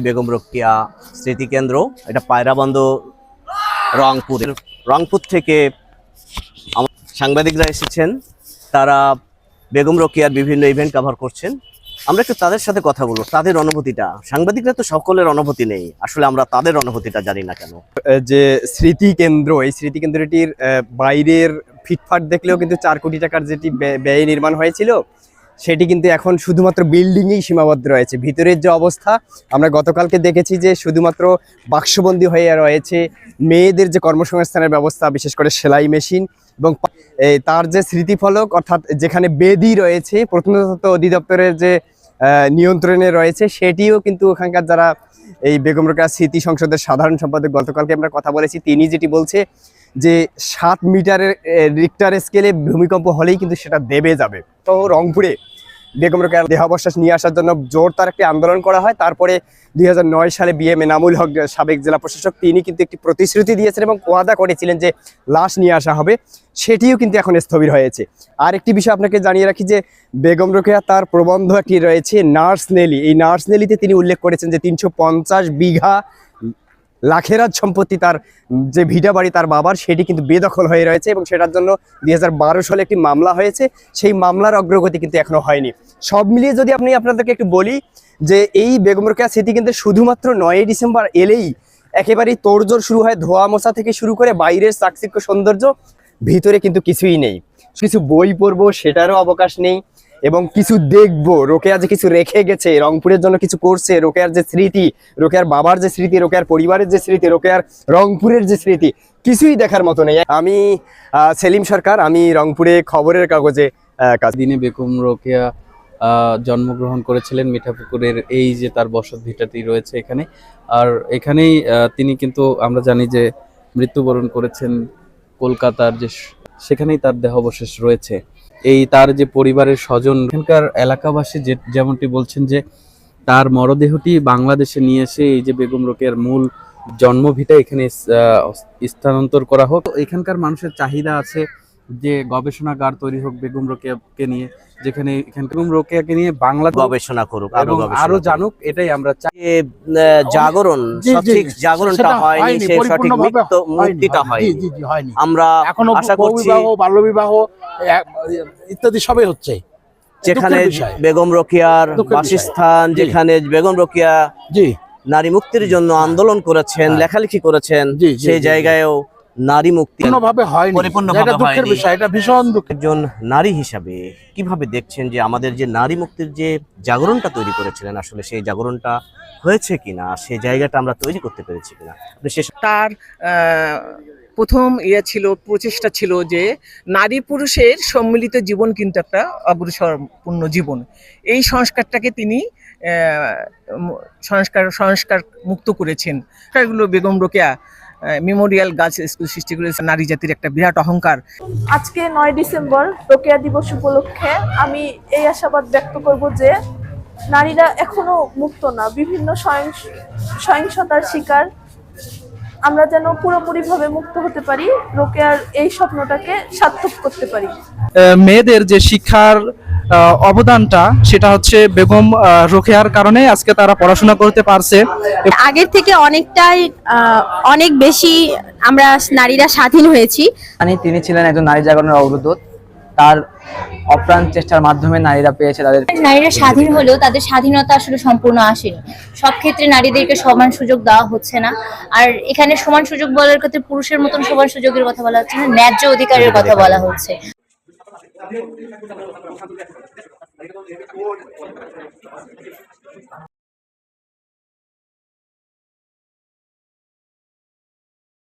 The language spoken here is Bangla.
বেগম রোকেয়া স্মৃতিকেন্দ্র, এটা পায়রাবন্দ রংপুরের রংপুর থেকে সাংবাদিকরা এসেছেন, তারা বেগম রোকেয়ার বিভিন্ন ইভেন্ট কভার করছেন। আমরা একটু তাদের সাথে কথা বলব, তাদের অনুভূতিটা। সাংবাদিকরা তো সকলের অনুভূতি নেই, আসলে আমরা তাদের অনুভূতিটা জানি না কেন। যে স্মৃতি কেন্দ্র এই স্মৃতি কেন্দ্রটির বাইরের ফিটফাট দেখলেও কিন্তু চার কোটি টাকার যেটি ব্যয়- নির্মাণ হয়েছিল সেটি কিন্তু এখন শুধুমাত্র বিল্ডিংয়েই সীমাবদ্ধ রয়েছে। ভিতরের যে অবস্থা, আমরা গতকালকে দেখেছি যে শুধুমাত্র বাক্সবন্দি হয়ে রয়েছে মেয়েদের যে কর্মসংস্থানের ব্যবস্থা, বিশেষ করে সেলাই মেশিন এবং তার যে স্মৃতিফলক, অর্থাৎ যেখানে বেদি রয়েছে, প্রত্নতত্ত্ব অধিদপ্তরের যে নিয়ন্ত্রণে রয়েছে, সেটিও কিন্তু ওখানকার যারা এই বেগম রোকেয়া স্মৃতি সংসদের সাধারণ সম্পাদক গতকালকে আমরা কথা বলেছি। তিনি যেটি বলছে যে সাত মিটারের রিক্টার স্কেলে ভূমিকম্প হলেই কিন্তু সেটা দেবে যাবে। তো রংপুরে বেগম রোকেয়ার দেহাবশ্বাস নিয়ে আসার জন্য জোরদার একটি আন্দোলন করা হয়। তারপরে দুই হাজার নয় সালে বিএম এনামুল হক, সাবেক জেলা প্রশাসক, তিনি কিন্তু একটি প্রতিশ্রুতি দিয়েছেন এবং ওয়াদা করেছিলেন যে লাশ নিয়ে আসা হবে। সেটিও কিন্তু এখন স্থবির হয়েছে। আর একটি বিষয় আপনাকে জানিয়ে রাখি যে বেগম রোকেয়া তার প্রবন্ধ একটি রয়েছে নার্স নেলি। এই নার্স নেলিতে তিনি উল্লেখ করেছেন যে তিনশো পঞ্চাশ বিঘা লাখেরাজ সম্পত্তি তার, যে ভিটা বাড়ি তার বাবার, সেটি কিন্তু বেদখল হয়ে রয়েছে এবং সেটার জন্য দুই হাজার বারো সালে একটি মামলা হয়েছে। সেই মামলার অগ্রগতি কিন্তু এখনও হয়নি। সব মিলিয়ে যদি আপনি আপনাদেরকে একটু বলি যে এই বেগম রোকেয়া স্মৃতি কিন্তু শুধুমাত্র নয়ই ডিসেম্বর এলেই একেবারেই তোড়জোড় শুরু হয় ধোয়া মশা থেকে শুরু করে বাইরের চাকচিক্য সৌন্দর্য, ভিতরে কিন্তু কিছুই নেই। কিছু বই পড়ব, সেটারও অবকাশ নেই। এবং কিছু দেখব। রোকেয়া যে কিছু রেখে গেছে, রংপুরের জন্য কিছু করছে, রোকেয়ার যে স্মৃতি, রোকেয়ার বাবার যে স্মৃতি, রোকেয়ার পরিবারের যে স্মৃতি, রোকেয়ার রংপুরের যে স্মৃতি, কিছুই দেখার মতো নেই। আমি সেলিম সরকার, আমি রংপুরে খবরের কাগজে কাজ দিনে বেগম রোকেয়া জন্মগ্রহণ করেছিলেন মিঠাপুকুরের এই যে তার বসত ভিটাটি রয়েছে এখানে। আর এখানেই তিনি কিন্তু আমরা জানি যে মৃত্যুবরণ করেছেন কলকাতার যে সেখানেই তার দেহাবশেষ রয়েছে। এই তার যে পরিবারের স্বজন, এখানকার এলাকাবাসী যে, যেমনটি বলছেন যে, তার মরদেহটি বাংলাদেশে নিয়ে এসে এই যে বেগম রোকেয়ার মূল জন্মভিটা এখানে স্থানান্তর করা হোক। এখানকার মানুষের চাহিদা আছে যে গবেষণাগার তৈরি হোক বেগম রোকেয়াকে নিয়ে যেখানে এখানে বেগম রোকেয়াকে নিয়ে বাংলা গবেষণা করুক আরও এবং আরও জানুক এটাই আমরা চাই। জাগরণ সঠিক জাগরণটা হয়নি সে সঠিক মুক্তিটা হয়নি। আমরা এখনও আশা করছি বিবাহ বাল্যবিবাহ ইত্যাদি সবই হচ্ছে। যেখানে বেগম রোকেয়ার বাসস্থান যেখানে বেগম রোকেয়া জি। নারী মুক্তির জন্য আন্দোলন করেছেন হ্যাঁ। লেখালেখি করেছেন সেই। জায়গায়ও নারী মুক্তি পূর্ণভাবে হয়নি। পরিপূর্ণভাবে এটা দুঃখের বিষয় এটা ভীষণ দুঃখ। একজন নারী হিসাবে কীভাবে দেখছেন যে আমাদের যে নারী মুক্তির যে জাগরণটা তৈরি করেছিলেন আসলে সেই জাগরণটা হয়েছে কিনা সেই জায়গাটা আমরা তৈরি করতে পেরেছি কিনা? তার প্রথম ইয়ে ছিল প্রচেষ্টা ছিল যে নারী পুরুষের সম্মিলিত জীবন কিন্তু একটা অগ্রসরপূর্ণ জীবন। এই সংস্কারটাকে তিনি সংস্কার সংস্কার মুক্ত করেছেন। Begum Rokeya memorial girls school সৃষ্টি করেছে নারী জাতির একটা বিরাট অহংকার। আজকে নয় ডিসেম্বর রোকেয়া দিবস উপলক্ষে আমি এই আশাবাদ ব্যক্ত করব যে নারীরা এখনও মুক্ত না বিভিন্ন সহিংস- সহিংসতার শিকার। আমরা যেন পুরোপুরিভাবে মুক্ত হতে পারি রোকেয়ার এই স্বপ্নটাকে সার্থক করতে পারি। মেয়েদের যে শিক্ষার অবদানটা সেটা হচ্ছে বেগম আহ, রোকেয়ার কারণে আজকে তারা পড়াশোনা করতে পারছে। আগের থেকে অনেকটাই আহ, অনেক বেশি আমরা নারীরা স্বাধীন হয়েছি। মানে তিনি ছিলেন একজন নারী জাগরণের অগ্রদূত। তার অপ্রাণ চেষ্টার মাধ্যমে নারীরা পেয়েছে তাদের। নারীরা স্বাধীন হলেও তাদের স্বাধীনতা আসলে সম্পূর্ণ আসেনি। সব ক্ষেত্রে নারীদেরকে সমান সুযোগ দেওয়া হচ্ছে না। আর এখানে সমান সুযোগ বলার ক্ষেত্রে পুরুষের মতন সমান সুযোগের কথা বলা হচ্ছে না ন্যায্য অধিকারের কথা বলা হচ্ছে। también, también,